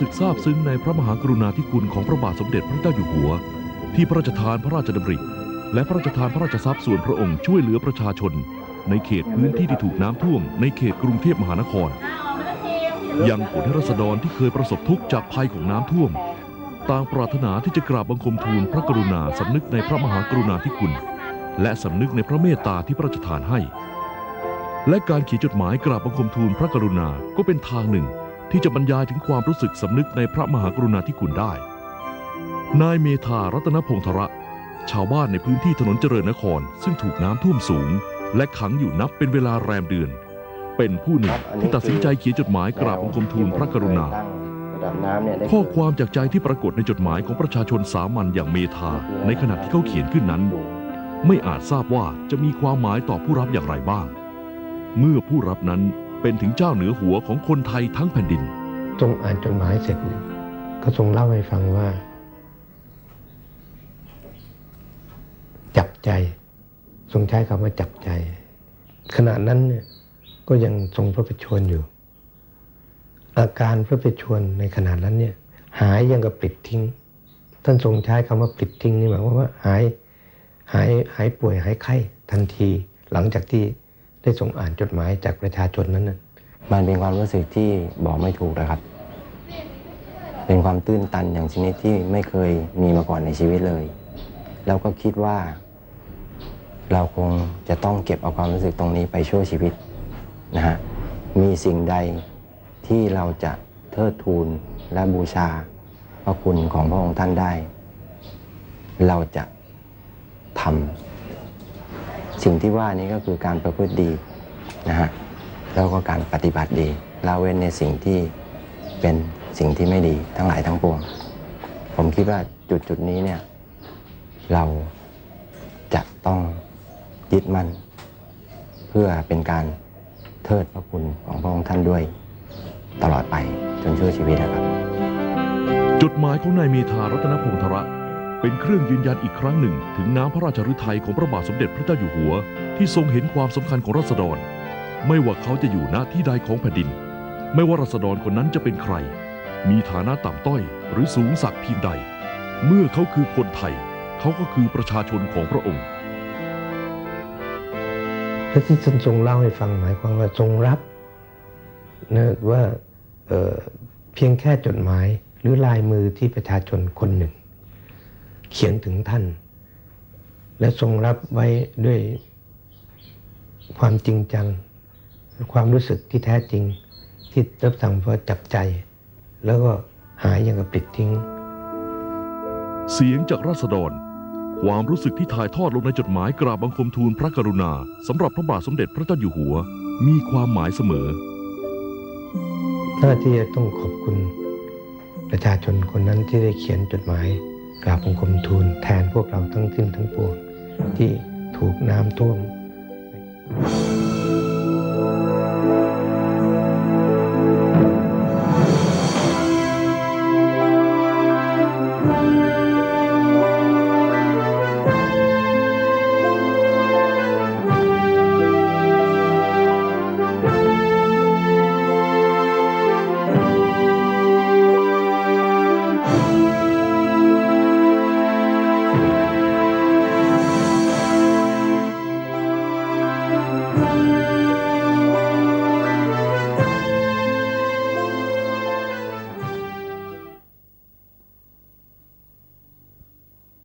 สึกซาบซึ้งในพระมหากรุณาธิคุณของพระบาทสมเด็จพระเจ้าอยู่หัว ที่พระราชทานพระราชดำริ และพระราชทานพระราชทรัพย์ส่วนพระองค์ช่วยเหลือประชาชน ในเขตพื้นที่ที่ถูกน้ำท่วม ในเขตกรุงเทพมหานคร ยังผลให้รัษฎรที่เคยประสบทุกข์จากภัยของน้ำท่วม ต่างปรารถนาที่จะกราบบังคมทูลพระกรุณาสำนึกในพระมหากรุณาธิคุณ และสำนึกในพระเมตตาที่พระราชทานให้ และการเขียนจดหมายกราบบังคมทูลพระกรุณาก็เป็นทางหนึ่ง ที่จะบรรยายถึงความรู้สึกสำนึกในพระมหากรุณาธิคุณได้ นายเมธารัตนพงธระ ชาวบ้านในพื้นที่ถนนเจริญนคร ซึ่งถูกน้ำท่วมสูง และขังอยู่นับเป็นเวลาแรมเดือน เป็นผู้หนึ่งที่ตัดสินใจเขียนจดหมายกราบบังคมทูลพระกรุณาระดับน้ำเนี่ยได้ข้อความจากใจที่ปรากฏในจดหมายของประชาชนสามัญอย่างเมธาในขณะที่เขาเขียนขึ้นนั้น ไม่อาจทราบว่าจะมีความหมายต่อผู้รับอย่างไรบ้าง เมื่อผู้รับนั้น เป็นถึงเจ้าเหนือหัวของคนไทยทั้งแผ่นดินทรงอ่านจดหมายเสร็จเนี่ยก็ทรงเล่าให้ฟังว่า จับใจ ทรงใช้คำว่าจับใจ ขณะนั้นเนี่ยก็ยังทรงพระประชวรอยู่ อาการพระประชวรในขณะนั้นเนี่ย หายยังกับปิดทิ้ง ท่านทรงใช้คำว่าปิดทิ้งนี่หมายความว่าหายหายหายป่วยหายไข้ทันทีหลังจากที่ ได้ทรงอ่านจดหมายจากประชาชนนั้นนะมันเป็นความรู้สึกที่บอกไม่ถูกนะครับ เป็นความตื้นตันอย่างชนิดที่ไม่เคยมีมาก่อนในชีวิตเลยแล้วก็คิดว่า เราคงจะต้องเก็บเอาความรู้สึกตรงนี้ไปชั่วชีวิตนะฮะ มีสิ่งใดที่เราจะเทิดทูนและบูชาพระคุณของพระองค์ท่านได้ เราจะทำ สิ่งที่ว่านี้ก็คือการประพฤติดีนะฮะแล้วก็การปฏิบัติดีละเว้นในสิ่งที่เป็นสิ่งที่ไม่ดีทั้งหลายทั้งปวง ผมคิดว่าจุดจุดนี้เนี่ยเราจะต้องยึดมั่น เพื่อเป็นการเทิดพระคุณของพระองค์ท่านด้วย ตลอดไปจนชั่วชีวิตนะครับ จุดหมายของนายเมธารัตนพงธระ เป็นเครื่องยืนยันอีกครั้งหนึ่ง ถึงน้ำพระราชฤทัยของพระบาทสมเด็จพระเจ้าอยู่หัว ที่ทรงเห็นความสำคัญของรัษฎร ไม่ว่าเขาจะอยู่หน้าที่ใดของแผ่นดิน ไม่ว่ารัษฎรคนนั้นจะเป็นใคร มีฐานะต่ำต้อยหรือสูงสักเพียงใด เมื่อเขาคือคนไทย เขาก็คือประชาชนของพระองค์ และที่ท่านทรงเล่าให้ฟังหมายความว่าทรงรับนะว่าเเพียงแค่จดหมายหรือลายมือที่ประชาชนคนหนึ่ง เขียนถึงท่าน และทรงรับไว้ด้วยความจริงจัง ความรู้สึกที่แท้จริง ที่รับสั่งเพราะจับใจ แล้วก็หายอย่างกับปลิดทิ้ง เสียงจากราษฎร ความรู้สึกที่ถ่ายทอดลงในจดหมายกราบบังคมทูลพระกรุณาสำหรับพระบาทสมเด็จพระเจ้าอยู่หัว มีความหมายเสมอ หน้าที่จะต้องขอบคุณประชาชนคนนั้นที่ได้เขียนจดหมาย กราบองคมทูลแทนพวกเราทั้งสิ้นทั้งปวงที่ถูกน้ำท่วม